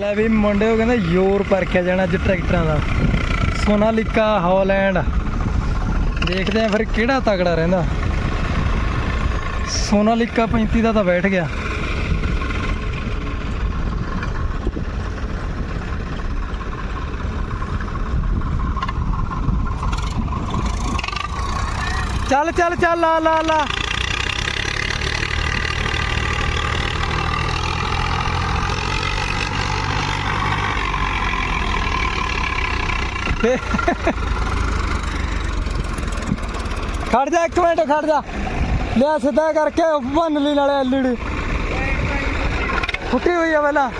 ਲੈ ਵੀ ਮੁੰਡੇ ਉਹ ਕਹਿੰਦੇ ਯੋਰ ਪਰਖਿਆ ਜਾਣਾ ਅੱਜ ਟਰੈਕਟਰਾਂ ਦਾ। ਸੋਨਾਲੀਕਾ, ਹਾਲੈਂਡ। ਦੇਖਦੇ ਆ ਫਿਰ ਕਿਹੜਾ ਤਗੜਾ ਰਹਿੰਦਾ। ਸੋਨਾਲੀਕਾ 35 ਦਾ ਤਾਂ ਬੈਠ ਗਿਆ। ਚੱਲ ਚੱਲ ਚੱਲ, ਲਾ ਲਾ ਲਾ। ਖੜ ਜਾ ਇੱਕ ਮਿੰਟ, ਖੜ ਜਾ। ਲਿਆ ਸਿੱਧਾ ਕਰਕੇ ਬੰਨ ਲਈ ਨਾਲੇ ਐਲਈਡੀ ਫੁੱਟੀ ਹੋਈ ਆ ਪਹਿਲਾਂ।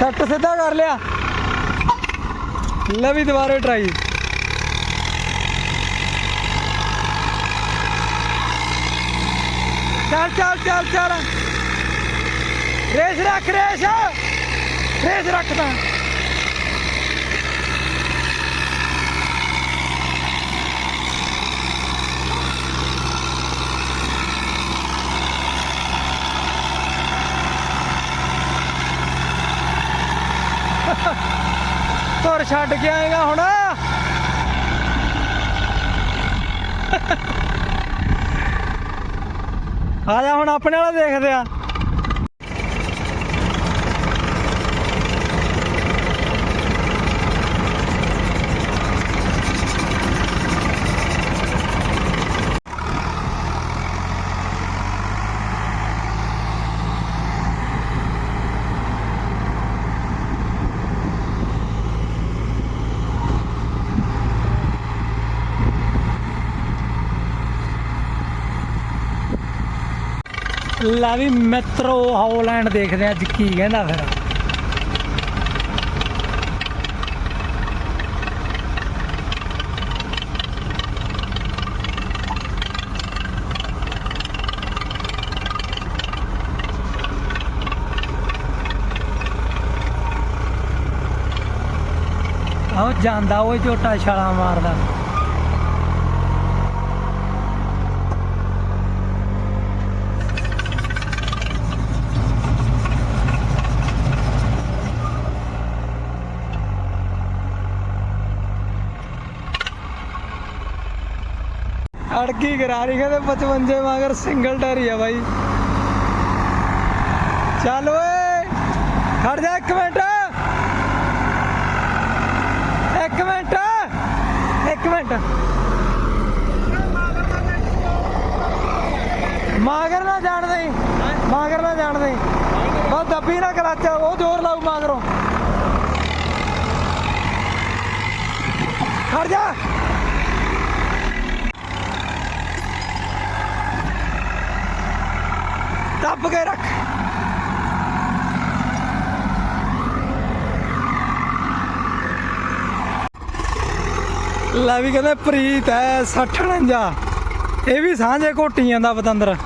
ਸੈੱਟ ਸਿੱਧਾ ਕਰ ਲਿਆ। ਲੈ ਵੀ ਦੁਬਾਰੇ ਟਰਾਈ ਚੱਲ ਚੱਲ ਚੱਲ ਚੱਲ। ਰੇਸ ਰੱਖ, ਰੇਸ। ਰੇਸ ਰੱਖਦਾ। ਤੁਰ ਛੱਡ ਕੇ ਆਏਗਾ ਹੁਣ। ਆ ਜਾ ਹੁਣ ਆਪਣੇ ਵਾਲਾ ਦੇਖਦੇ ਆ। ਲੈ ਵੀ ਮੈਟਰੋ ਹਾਲੈਂਡ ਦੇਖਦੇ ਆ ਅੱਜ ਕੀ ਕਹਿੰਦਾ ਫਿਰ। ਆਹ ਜਾਂਦਾ ਉਹ ਝੋਟਾ ਛਾਲਾ ਮਾਰਦਾ। ਅੜਕੀ ਗਰਾਰੀ ਕਹਿੰਦੇ 55 ਮਗਰ ਸਿੰਗਲ ਟਾਇਰ ਹੀ ਆ ਬਾਈ। ਚੱਲ ਓਏ, ਖੜ ਜਾ ਇੱਕ ਮਿੰਟ। ਇੱਕ ਮਿੰਟ ਇੱਕ ਮਿੰਟ। ਮਾਗਰ ਨਾ ਜਾਣ ਦੇ ਮਾਗਰ ਨਾ ਜਾਣ ਦੇ ਬਸ ਦੱਬੀ ਨਾ ਕਲੱਚ, ਉਹ ਜ਼ੋਰ ਲਾਉ ਮਾਗਰੋਂ। ਖੜ ਜਾ। ਦੱਬ ਕੇ ਰੱਖ ਲੈ ਵੀ ਕਹਿੰਦੇ ਪ੍ਰੀਤ ਹੈ 60 49 ਇਹ ਵੀ ਸਾਂਝੇ ਘੋਟੀਆਂ ਦਾ ਪਤੰਦਰ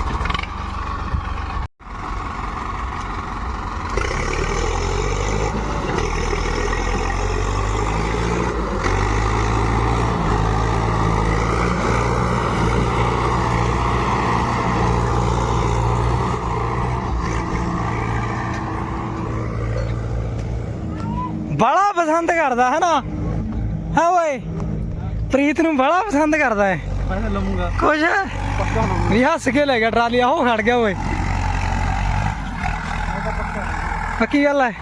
ਬੜਾ ਪਸੰਦ ਕਰਦਾ ਹੈ ਨਾ ਹਾਂ ਓਏ ਪ੍ਰੀਤ ਨੂੰ ਬੜਾ ਪਸੰਦ ਕਰਦਾ ਹੈ ਮੈਂ ਲਵਾਂਗਾ ਕੁਛ? ਪੱਕਾ ਵੀ ਹੱਸ ਕੇ ਲੈ ਗਿਆ ਟਰਾਲੀ ਆਹੋ ਖੜ ਗਿਆ ਓਏ। ਪੱਕੀ ਗੱਲ ਹੈ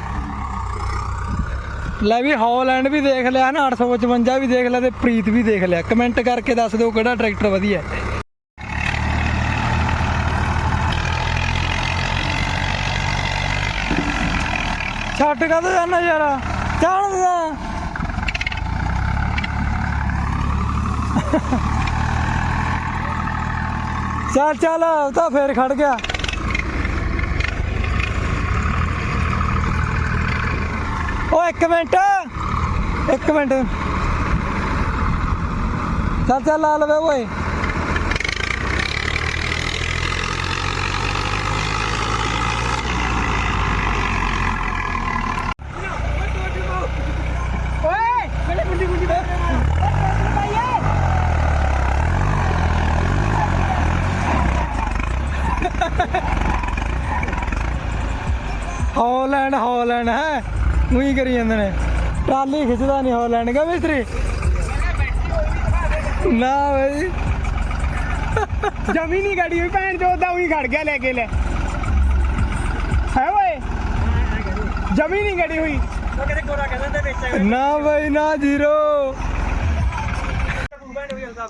ਲੈ ਵੀ ਹੌਲੈਂਡ ਵੀ ਦੇਖ ਲਿਆ ਨਾ 855 ਵੀ ਦੇਖ ਲਿਆ ਤੇ ਪ੍ਰੀਤ ਵੀ ਦੇਖ ਲਿਆ। ਕਮੈਂਟ ਕਰਕੇ ਦੱਸ ਦਿਓ ਕਿਹੜਾ ਟਰੈਕਟਰ ਵਧੀਆ ਹੈ ਛੱਡ ਕਾ ਜਾਣਾ ਯਾਰ? ਚੱਲ ਜਾ ਚੱਲ ਚੱਲ, ਉਹ ਤਾਂ ਫੇਰ ਖੜ ਗਿਆ। ਓ ਇੱਕ ਮਿੰਟ। ਇੱਕ ਮਿੰਟ। ਚੱਲ ਚੱਲ, ਲਾ ਲਵੇ, ਓਏ ਪਹਿਲੇ ਗੁੰਡੀ ਗੁੰਡੀ ਹਾਲੈਂਡ ਹਾਲੈਂਡ ਹੈ? ਉਹੀ ਕਰੀ ਜਾਂਦੇ ਨੇ। ਟਰਾਲੀ ਖਿੱਚਦਾ ਨਹੀਂ ਹਾਲੈਂਡ ਕਾ ਮਿਸਤਰੀ? ਨਾ ਬਈ। ਜਮੀ ਨਹੀਂ ਗੜੀ ਹੋਈ ਭੈਣ ਚੋਦ ਦਾ ਉਹੀ ਖੜ ਗਿਆ ਲੈ ਕੇ ਲੈ। ਹੈ ਓਏ? ਜਮੀ ਨਹੀਂ ਗੜੀ ਹੋਈ। ਨਾ ਬਈ ਨਾ ਜ਼ੀਰੋ।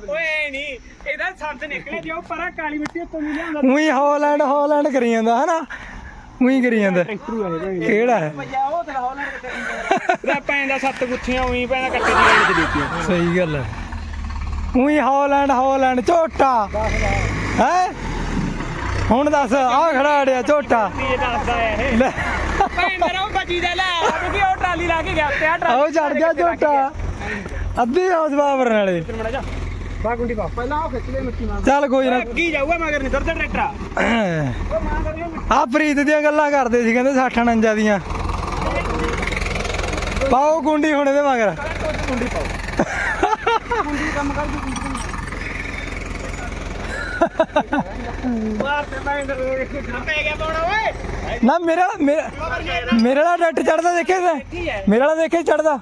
ਓਏ ਨਹੀਂ ਇਹਦਾ ਸੰਦ ਨਿਕਲੇ ਜੋ ਪਰਾਂ ਕਾਲੀ ਮਿੱਟੀ ਉੱਤੋਂ ਨਹੀਂ ਲਿਆਉਂਦਾ। ਉਹੀ ਹਾਲੈਂਡ ਹਾਲੈਂਡ ਕਰੀ ਜਾਂਦਾ ਹਨਾ ਉਹੀ ਕਰੀ ਜਾਂਦਾ। ਕਿਹੜਾ ਹੈ? ਇਹਦਾ ਭੈਣ ਦਾ ਸੱਤ ਗੁੱਥੀਆਂ ਉਹੀ ਦਾ ਕੱਟੇ ਦੀ ਰੇਲ ਚ ਦਿੱਤੀਆਂ। ਸਹੀ ਗੱਲ ਹੈ। ਉਹੀ ਹਾਲੈਂਡ ਹਾਲੈਂਡ ਝੋਟਾ। ਹੈ? ਹੁਣ ਦੱਸ ਆ ਖੜਾ ਅੜਿਆ ਝੋਟਾ। ਇਹ ਦੱਸਦਾ ਆ ਇਹ। ਲੈ। ਭੈਣ ਮੇਰਾ ਉਹ ਦਾ ਲੈ। ਕਿਉਂਕਿ ਉਹ ਟਰਾਲੀ ਲਾ ਕੇ ਗਿਆ ਪਿਆ ਟਰਾਲੀ ਆਓ ਚੜ ਗਿਆ ਝੋਟਾ। ਅੱਧੀ ਹਾਊਸ ਪਾਵਰ ਨਾਲੇ ਮੜਾ ਜਾ ਬਾ ਗੁੰਡੀ ਪਾ ਪਹਿਲਾਂ ਉਹ ਖਿੱਚ ਲੈ ਮਿੱਟੀ ਮਾਰ। ਚੱਲ ਕੋਈ ਨਾ। ਅੱਗੀ ਜਾਊਗਾ ਮਗਰ ਨਹੀਂ ਦਰਦ ਟਰੈਕਟਰ ਆ। ਉਹ ਮਾਂ ਕਰਿਓ ਆ ਪ੍ਰੀਤ ਦੀਆਂ ਗੱਲਾਂ ਕਰਦੇ ਸੀ ਕਹਿੰਦੇ 60 49 ਦੀਆਂ। ਪਾਓ ਗੁੰਡੀ ਹੁਣ ਇਹਦੇ ਮਗਰ। ਗੁੰਡੀ ਪਾਓ। ਗੁੰਡੀ ਕੰਮ ਕਰ ਜੂ ਮਾਰ ਤੇ ਮੈਂ ਇੰਦਰ ਪੈ ਗਿਆ ਪਾਉਣਾ ਓਏ ਨਾ ਮੇਰਾ ਮੇਰਾ ਮੇਰੇ ਵਾਲਾ ਡੱਟ ਚੜਦਾ ਦੇਖੇ ਤੇ ਮੇਰੇ ਵਾਲਾ ਦੇਖੇ ਚੜਦਾ।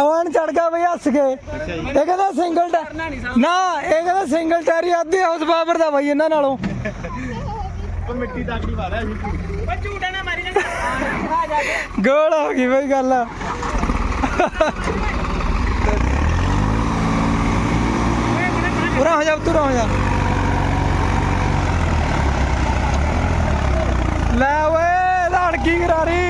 ਆਵਾਨ ਚੜ ਗਿਆ ਬਈ ਹੱਸ ਕੇ। ਇਹ ਕਹਿੰਦਾ ਸਿੰਗਲ ਟਾਇਰ ਨਾ ਇਹ ਕਹਿੰਦਾ ਸਿੰਗਲ ਟਾਇਰ ਹੀ ਅੱਧੀ ਹਾਊਸ ਪਾਵਰ ਦਾ ਬਈ ਇਹਨਾਂ ਨਾਲੋਂ। ਉਹ ਮਿੱਟੀ ਦਾਗੜੀ ਮਾਰਿਆ ਸੀ ਓ ਝੂਟਾ ਨਾ ਮਾਰੀ ਜਾ ਗੋਲ ਹੋ ਗਈ ਬਈ ਗੱਲ। ਪੂਰਾ ਹੋ ਜਾ ਤੁਰਾ ਹੋ ਜਾ ਲੈ ਓਏ ਲੜਕੀ ਕਰਾਰੀ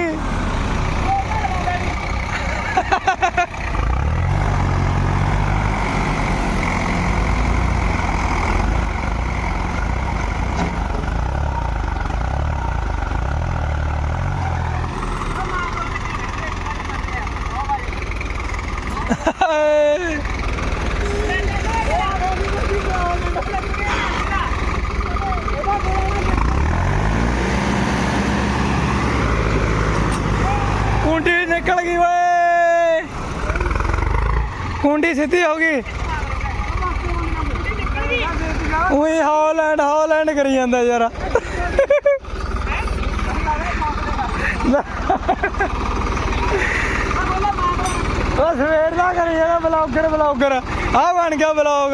ਕੁੰਡੀ ਨਿਕਲ ਗਈ ਓਏ ਕੁੰਡੀ ਸਿੱਧੀ ਹੋ ਗਈ। ਉਹੀ ਹਾਲੈਂਡ ਹਾਲੈਂਡ ਕਰੀ ਜਾਂਦਾ ਯਾਰ। ਉਹ ਸਵੇਰ ਦਾ ਕਰੀ ਜਾਂਦਾ ਬਲੌਗਰ ਬਲੌਗਰ। ਆ ਬਣ ਗਿਆ ਬਲੌਗ।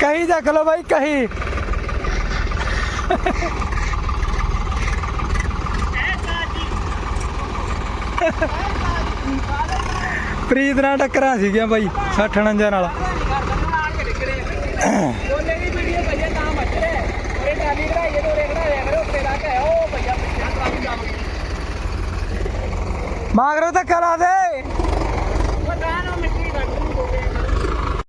ਕਹੀ ਚੱਕ ਲੋ ਬਾਈ, ਕਹੀ। ਪ੍ਰੀਤ ਨਾਲ ਟੱਕਰਾਂ ਸੀਗੀਆਂ ਬਾਈ 60 49 ਨਾਲ। ਬੋਲੇ ਤਾਂ ਮੱਚ ਦੇ।